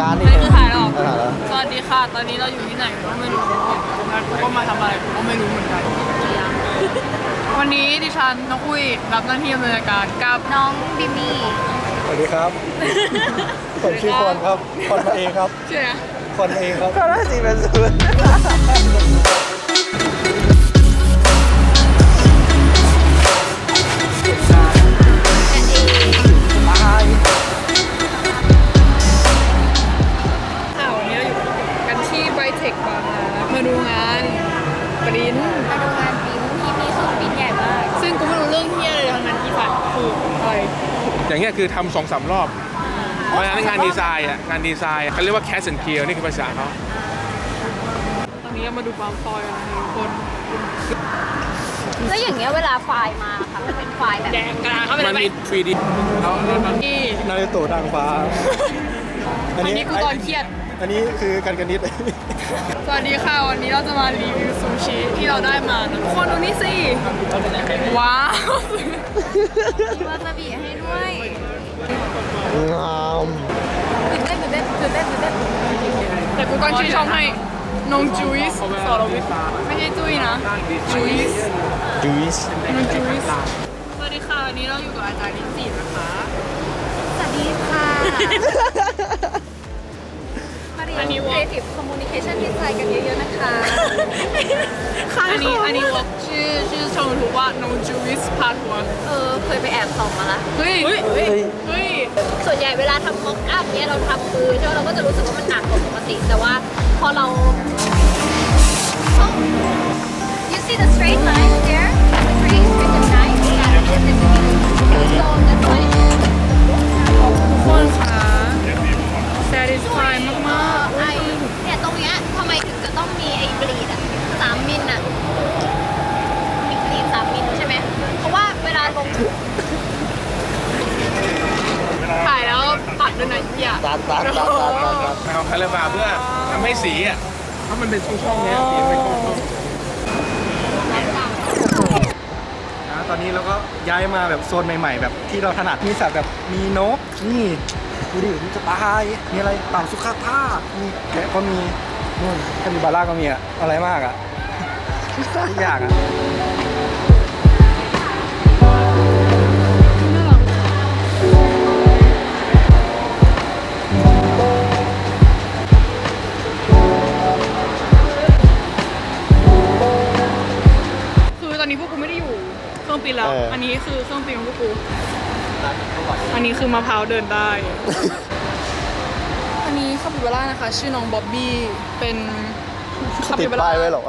การอันนี้คือถ่ายแล้วเหรอถ่ายแล้วสวัสดีค่ะ ตอนนี้เราอยู่ที่ไหนก็ไม่รู้แล้วกูก็มาทำอะไรกูก็ไม่รู้เหมือนกัน วันนี้ดิฉันน้องอุ้ยรับหน้าที่ดำเนินรายการกับน้องบิมมี่สวัสดีครับ ผมชื่อคนครับคนมาเองครับเชื่อคนเองครับ ก็ได้สิเป็นศูนย์ อย่างเงี้ยคือทำสองสามรอบเพราะฉะนั้นงานดีไซน์อะงานดีไซน์เขาเรียกว่า cast and kill นี่คือภาษาเขาตอนนี้เรามาดูความฟอยกันนะคะทุกคนแล้วอย่างเงี้ยเวลาไฟล์มาค่ะมันเป็นไฟล์แบบแดงกลางเข้าไปมันเลยมี 3D เขาเรียกว่านี่นาริโตะนางฟ้าอันนี้กูตอนเครียด อันนี้คือกันกันนิด สวัสดีค่ะ วันนี้เราจะมารีวิวซูชิที่เราได้มานะทุกคนดูนี่สิ ว้าวมีวาซาบิให้ด้วยงามตื่นเต้นตื่นเต้นตื่นเต้นตื่นเต้นแต่กูตั้งชื่อช่องให้น้องจุยส์สรวิทย์ไม่ใช่จุยนะ จุยส์จูสน้องจุยส์สวัสดีค่ะ วันนี้เราอยู่กับอาจารย์ลินจีนะคะ สวัสดีค่ะ มาเรียน Creative Communication Design กันเยอะๆนะคะอันนี้อันนี้วอล์กชื่อชื่อช่องยูทูบว่าน้องจุยส์พาทัวร์เออ เคยไปแอบส่องมาละ เฮ้ย เฮ้ย เฮ้ยเฮ้ยส่วนใหญ่เวลาทำม็อกอัพเนี่ยเราทำมือใช่ไหมเราก็จะรู้สึกว่ามันหนักกว่าปกติ แต่ว่าพอเรา You see the straight line there? ถ่ายแล้วปัดด้วยนะเฮียตัดตัดตัดตัดตัดตัดเอาคาราบาเพื่อทำให้สีอะเพรามันเป็นช่องๆเนี้ยสีเป็นช่องนะตอนนี้เราก็ย้ายมาแบบโซนใหม่ ๆ แบบที่เราถนัดมีสัตว์แบบมีนกนี่ดูดิมีกระต่ายมีอะไรเต่าสุขาภาพมีแกะก็มีนู่นแคาบิบาร่าก็มีอะอะไรมากอะทุกอย่างอะ พวกกูไม่ได้อยู่เครื่องบินแล้ว เอออั อันนี้คือเครื่องบินของพวกกู อันนี้คือมะพร้าวเดินได้ อันนี้คาปิบาร่านะคะ ชื่อน้องบ๊อบบี้เป็นคาติปิดบาร่าป้ายไว้เหรอ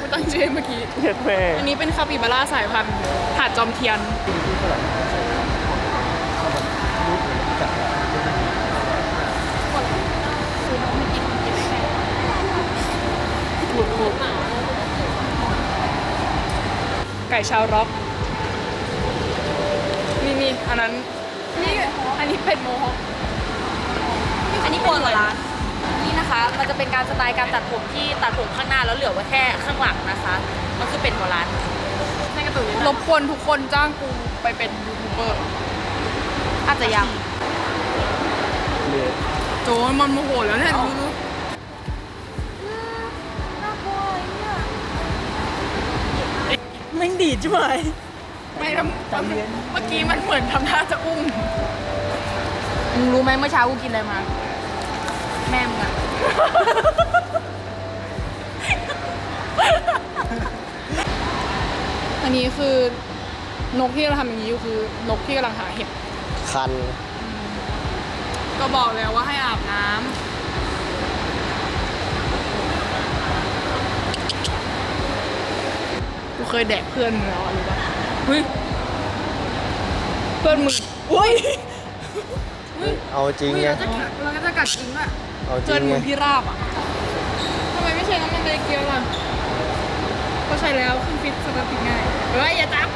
กูตั้งชื่อให้เมื่อกี้เฮ็ดแม่อันนี้เป็นคาปิบาร่าสายพันธุ์หาดจอมเทียนไก่ชาวร็อกนี่นี่อันนั้นนี่อันนี้เป็นโมฮอคอันนี้เป็นหัวร้านนี่นะคะ มันจะเป็นการสไตล์การตัดผมที่ตัดผมข้างหน้าแล้วเหลือไว้แค่ข้างหลังนะคะ มันคือเป็นหัวร้านในการะตูนรบกวนทุกคนจ้างกูไปเป็นยูทูบเบอร์อาจจะยังโจยมันโมโหแล้วเนี่ยดูดู ม่งดีดใช่ไหมไม่ทำเมื่อกี้มันเหมือนทำท่าจะอุ้มมึงรู้ไหมเมื่อเช้ากูกินอะไรมา แม่มึงอะอันนี้คือนกที่เราทำอย่างนี้อยู่คือนกที่กำลังหาเห็ดคัน ก็บอกแล้วว่าให้อาบน้ำกูเค ยแดกเพื่อนมึงแล้วอะรู้ปะเฮ้ยเพื่อนมึงอุ้ยเฮ้ยเอาจริงเฮ้ยไงเราจะกัดเราก็จะกัดจริงอะเอาจเพื่ริอนงไงมึงพี่ราบอะทำไมไม่ใช้น้ำมันไดเกียวล่ะก็ใช้แล้วขึ้นฟิตสตาร์ทติดง่ายเฮ้ยอย่าจับ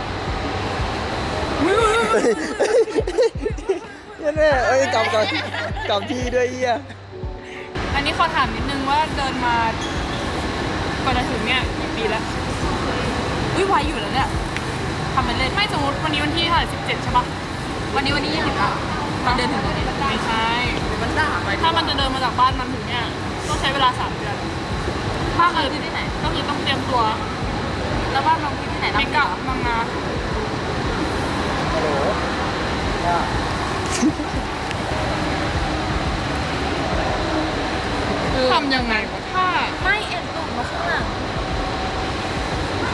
เหี้ยแม่เอ้ยกำกับกำที่ด้วยเฮียอันนี้ขอถามนิดนึงว่าเดินมากว่าจะถึงเนี่ยกี่ปีแล้ว อุ้ยไวอยู่แล้วเนี่ยทำเป็นเล่นไม่สมมติวันนี้วันที่เท่าไหร่สิบเจ็ดใช่ปะวันนี้วันนี้ยี่สิบอะมันเดินถึงตรงนี้ไม่ใช่มันด่าไปถ้ามันจะเดินมาจากบ้านมันถึงเนี่ยต้องใช้เวลาสามเดือนถ้าเกิดที่ที่ไหนก็คือต้องเตรียมตัวแล้วบ้านน้องพี่ที่ไหนไม่กลับมังนาฮัลโหลว่าทำยังไงวะถ้าไม่เอ็นตุ่มมาข้างหลัง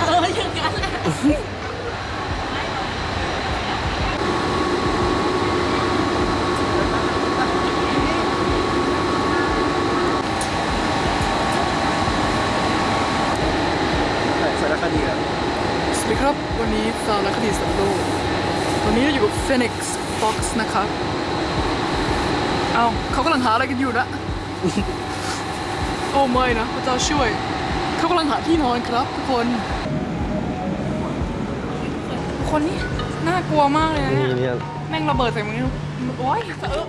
เอย่างนั้นแหละสารคดีอะสวัสดีครับ วันนี้สารคดีสัตว์โลกวันนี้เราอยู่กับ Phoenix Fox นะครับ เอาเขากำลังหาอะไรกันอยู่นะ โอ้ไม่นะพระเจ้าช่วย เขากำลังหาที่นอนครับทุกคน คนนี้น่ากลัวมากเลยนะเนี่ย แม่งระเบิดใส่มึงโอ๊ยสะอึก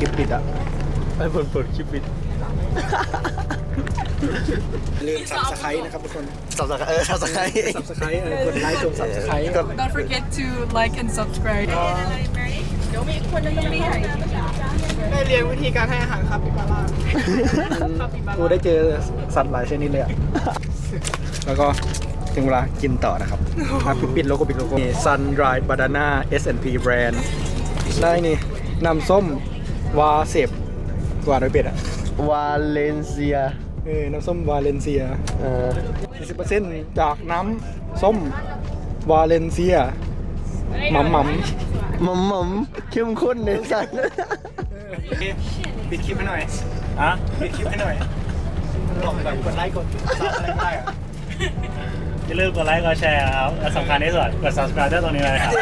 คนเปิดคลิปปิดอะให้คนเปิดคลิปปิดลืมสับสไครต์นะครับทุกคนสับสไครเออสับสไครสับสไครต์เออกดไลค์กดสับสไครต์กด Don't forget to like and subscribe ได้เรียนวิธีการให้อาหารคาปิบาร่ากูได้เจอสัตว์หลายชนิดเลยอะแล้วก็ถึงเวลากินต่อนะครับอะปิดปิดโลโก้ปิดโลโก้นี่ Sun Dried Banana S&P Brand ได้นี่น้ำส้ม วาเสพวาโดยเป็ดอะ วาเลนเซียเออ น้ำส้มวาเลนเซีย เออ40%จากน้ำส้มวาเลนเซียหมัมหมัมหมัมหมัมเข้มข้นในสัตว์ปิดคลิปให้หน่อยอะปิดคลิปให้หน่อยบอกแบบกดไลค์กดซับอะไรก็ได้อะอย่าลืมกดไลค์กดแชร์ครับและสำคัญที่สุดกด subscribe ด้วยตรงนี้เลยครับ